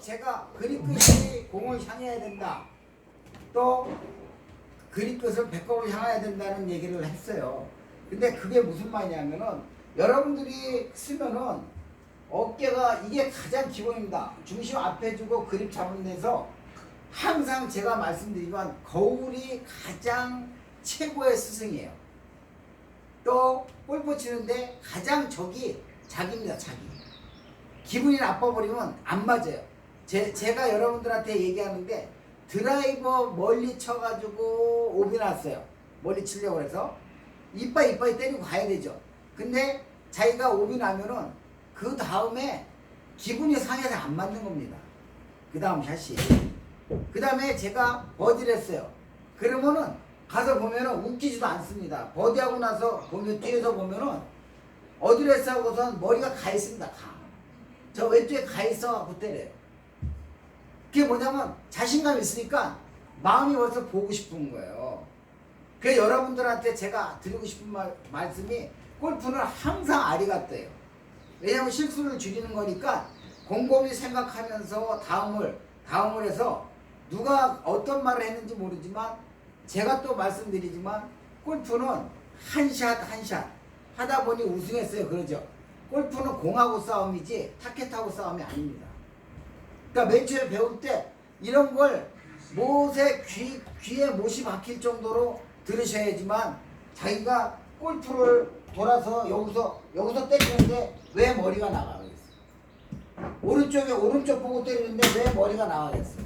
제가 그립끝이 공을 향해야 된다. 또 그립끝을 배꼽을 향해야 된다는 얘기를 했어요. 근데 그게 무슨 말이냐면은 여러분들이 쓰면은 어깨가 이게 가장 기본입니다. 중심 앞에 주고 그립 잡는 데서 항상 제가 말씀드리지만 거울이 가장 최고의 스승이에요. 또 골프 치는데 가장 적이 자기입니다. 자기. 기분이 나빠버리면 안 맞아요. 제, 제가 여러분들한테 얘기하는데 드라이버 멀리 쳐가지고 오비 났어요. 멀리 치려고 해서 이빠이 이빠이 때리고 가야 되죠. 근데 자기가 오비 나면은 그 다음에 기분이 상해서 안 맞는 겁니다. 그 다음 샷이. 그 다음에 제가 버디를 했어요. 그러면은 가서 보면은 웃기지도 않습니다. 버디하고 나서 보면 뒤에서 보면은 했어 하고선 머리가 가 있습니다. 가. 저 왼쪽에 가 있어 갖고 때려요. 그게 뭐냐면 자신감 있으니까 마음이 벌써 보고 싶은 거예요. 그 여러분들한테 제가 드리고 싶은 말, 말씀이 골프는 항상 아리가또예요. 왜냐면 실수를 줄이는 거니까 곰곰이 생각하면서 다음을 다음을 해서 누가 어떤 말을 했는지 모르지만 제가 또 말씀드리지만 골프는 한 샷 한 샷 하다 보니 우승했어요 그러죠. 골프는 공하고 싸움이지 타켓하고 싸움이 아닙니다. 그러니까 맨 처음에 배울 때 이런 걸 못에 귀, 귀에 못이 박힐 정도로 들으셔야지만 자기가 골프를 돌아서 여기서 여기서 때리는데 왜 머리가 나가겠어? 오른쪽에 오른쪽 보고 때리는데 왜 머리가 나가겠어?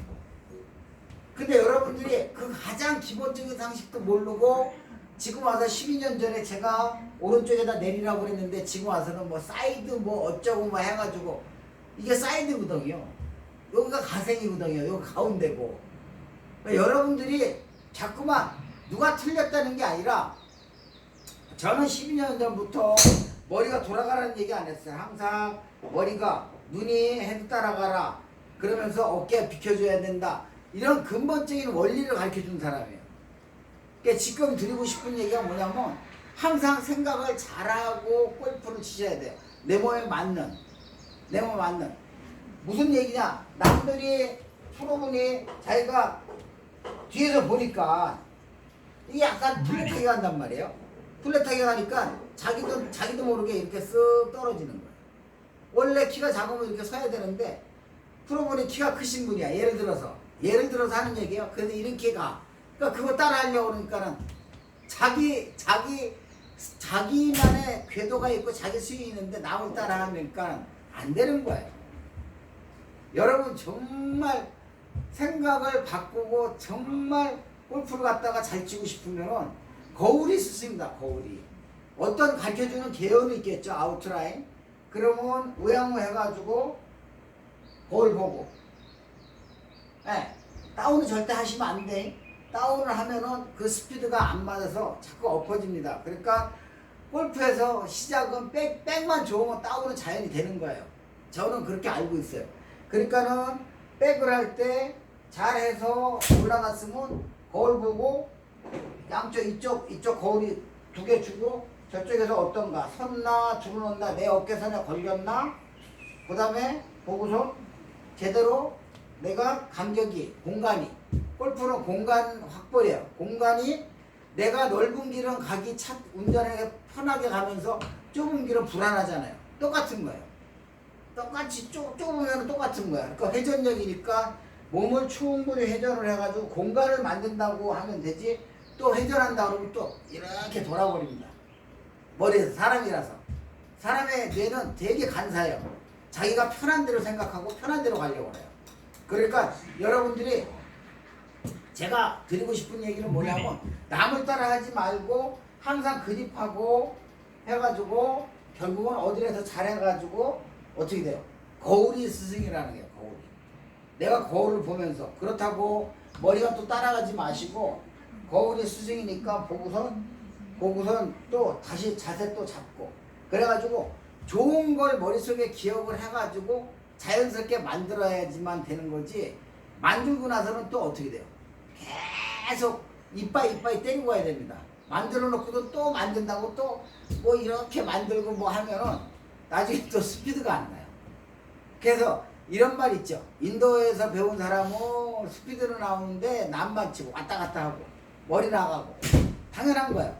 근데 여러분들이 그 가장 기본적인 상식도 모르고 지금 와서 12년 전에 제가 오른쪽에다 내리라고 그랬는데 지금 와서는 뭐 사이드 뭐 어쩌고 뭐 해가지고 이게 사이드 구덩이요. 여기가 가생이 구덩이요. 여기 가운데고. 그러니까 여러분들이 자꾸만 누가 틀렸다는 게 아니라 저는 12년 전부터 머리가 돌아가라는 얘기 안 했어요. 항상 머리가 눈이 헤드 따라가라. 그러면서 어깨 비켜줘야 된다. 이런 근본적인 원리를 가르쳐 준 사람이에요. 그러니까 지금 드리고 싶은 얘기가 뭐냐면 항상 생각을 잘하고 골프를 치셔야 돼요. 내 몸에 맞는, 내 몸에 맞는. 무슨 얘기냐? 남들이 프로분이 자기가 뒤에서 보니까 이게 약간 플랫하게 간단 말이에요. 플랫하게 가니까 자기도 자기도 모르게 이렇게 쓱 떨어지는 거예요. 원래 키가 작으면 이렇게 서야 되는데 프로분이 키가 크신 분이야. 예를 들어서 예를 들어서 하는 얘기예요. 그래서 이렇게 가. 그러니까 그거 따라 하려고 그러니까는 자기 자기 자기만의 궤도가 있고 자기 스윙이 있는데 남을 따라 하니까 안 되는 거예요. 여러분 정말 생각을 바꾸고 정말 골프를 갖다가 잘 치고 싶으면은 거울이 있습니다. 거울이 어떤 가르쳐주는 개연이 있겠죠. 아웃라인. 그러면 우양우 해가지고 거울 보고. 예, 다운은 절대 하시면 안 돼. 다운을 하면은 그 스피드가 안 맞아서 자꾸 엎어집니다. 그러니까 골프에서 시작은 백, 백만 좋으면 다운은 자연히 되는 거예요. 저는 그렇게 알고 있어요. 그러니까는 백을 할 때 잘해서 올라갔으면 거울 보고 양쪽 이쪽 이쪽 거울이 두 개 주고 저쪽에서 어떤가? 섰나 주물렀나? 내 어깨선에 걸렸나? 그 다음에 보고서 제대로 내가 간격이 공간이 골프는 공간 확보래요. 공간이 내가 넓은 길은 가기 차 운전하기 편하게 가면서 좁은 길은 불안하잖아요. 똑같은 거예요 똑같이 좁, 좁으면 똑같은 거야. 그러니까 회전력이니까 몸을 충분히 회전을 해가지고 공간을 만든다고 하면 되지. 또 회전한다 그러면 또 이렇게 돌아버립니다. 머리에서 사람이라서. 사람의 뇌는 되게 간사해요. 자기가 편한 대로 생각하고 편한 대로 가려고 해요. 그러니까 여러분들이 제가 드리고 싶은 얘기는 뭐냐면 남을 따라 하지 말고 항상 그립하고 해가지고 결국은 어디에서 잘해가지고 어떻게 돼요? 거울이 스승이라는 거예요 거울이 내가 거울을 보면서 그렇다고 머리가 또 따라가지 마시고 거울이 스승이니까 보고선 보고선 또 다시 자세 또 잡고 그래가지고 좋은 걸 머릿속에 기억을 해가지고 자연스럽게 만들어야지만 되는 거지 만들고 나서는 또 어떻게 돼요? 계속 이빠이 이빠이 때리고 가야 됩니다. 만들어 놓고도 또 만든다고 또 뭐 이렇게 만들고 뭐 하면은 나중에 또 스피드가 안 나요. 그래서 이런 말 있죠. 인도에서 배운 사람은 스피드로 나오는데 남만 치고 왔다 갔다 하고 머리 나가고 당연한 거야.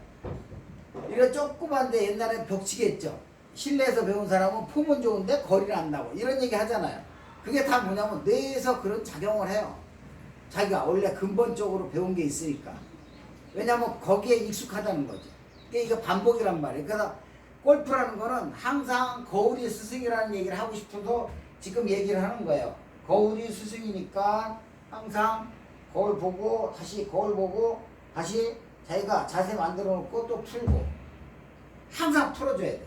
이런 조그만데 옛날에 벽치기 했죠. 실내에서 배운 사람은 폼은 좋은데 거리는 안 나고 이런 얘기 하잖아요. 그게 다 뭐냐면 뇌에서 그런 작용을 해요. 자기가 원래 근본적으로 배운 게 있으니까. 왜냐면 거기에 익숙하다는 거죠. 그게 이거 반복이란 말이에요. 그래서 골프라는 거는 항상 거울이 스승이라는 얘기를 하고 싶어서 지금 얘기를 하는 거예요. 거울이 스승이니까 항상 거울 보고 다시 거울 보고 다시 자기가 자세 만들어 놓고 또 풀고 항상 풀어줘야 돼.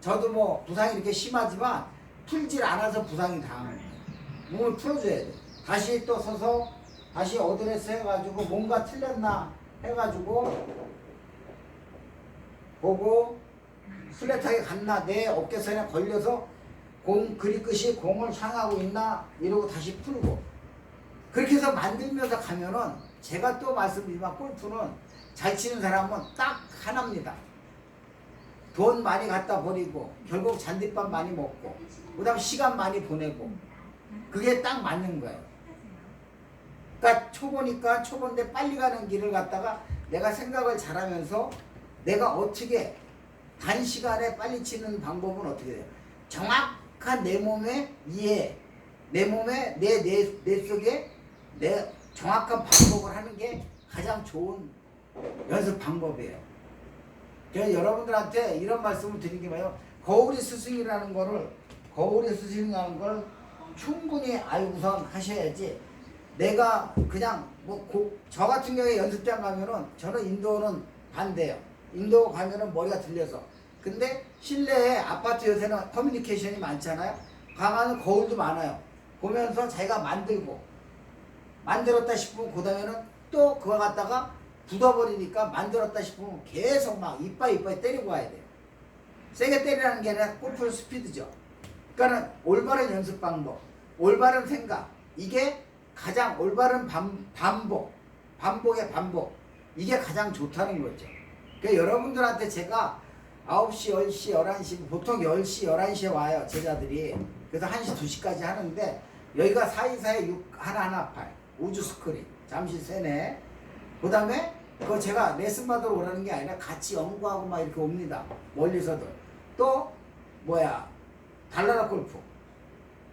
저도 뭐 부상이 이렇게 심하지만 풀질 않아서 부상이 당하는 거예요. 몸을 풀어줘야 돼. 다시 또 서서 다시 어드레스 해가지고 뭔가 틀렸나 해가지고 보고 플랫하게 갔나 내 어깨선에 걸려서 공 그리 끝이 공을 향하고 있나 이러고 다시 풀고 그렇게 해서 만들면서 가면은 제가 또 말씀드리지만 골프는 잘 치는 사람은 딱 하나입니다. 돈 많이 갖다 버리고 결국 잔디밥 많이 먹고 그다음 시간 많이 보내고 그게 딱 맞는 거예요. 그러니까 초보니까 초보인데 빨리 가는 길을 갔다가 내가 생각을 잘하면서 내가 어떻게 단시간에 빨리 치는 방법은 어떻게 돼요? 정확한 내 몸의 이해, 내 몸의 내, 내, 내 속에 내 정확한 방법을 하는 게 가장 좋은 연습 방법이에요. 그래서 여러분들한테 이런 말씀을 드리는 게 뭐예요? 거울이 스승이라는 거를 거울이 스승이라는 걸 충분히 알고선 하셔야지 내가 그냥 뭐 저 같은 경우에 연습장 가면은 저는 인도는 반대예요. 인도 가면은 머리가 들려서 근데 실내에 아파트 요새는 커뮤니케이션이 많잖아요. 가면은 거울도 많아요. 보면서 자기가 만들고 만들었다 싶으면 그 다음에는 또 그거 갖다가 굳어버리니까 만들었다 싶으면 계속 막 이빨 이빨 때리고 와야 돼요. 세게 때리라는 게 아니라 골프 스피드죠. 그러니까는 올바른 연습 방법, 올바른 생각, 이게 가장 올바른 반, 반복, 반복의 반복, 이게 가장 좋다는 거죠. 그러니까 여러분들한테 제가 9시, 10시, 11시, 보통 10시, 11시에 와요, 제자들이. 그래서 1시, 2시까지 하는데, 여기가 사이사이 6, 하나하나 8, 우주 스크린, 잠시 세네. 그 다음에, 그거 제가 레슨 받으러 오라는 게 아니라 같이 연구하고 막 이렇게 옵니다. 멀리서도. 또, 뭐야, 달나라 골프.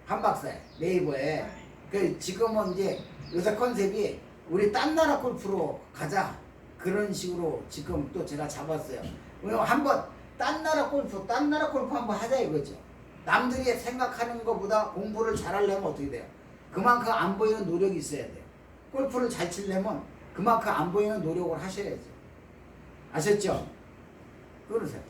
한박사에, 네이버에. 그 지금은 이제 요새 컨셉이 우리 딴 나라 골프로 가자. 그런 식으로 지금 또 제가 잡았어요. 왜냐면 한번 딴 나라 골프, 딴 나라 골프 한번 하자 이거죠. 남들이 생각하는 것보다 공부를 잘하려면 어떻게 돼요? 그만큼 안 보이는 노력이 있어야 돼요. 골프를 잘 치려면 그만큼 안 보이는 노력을 하셔야죠. 아셨죠? 그러세요.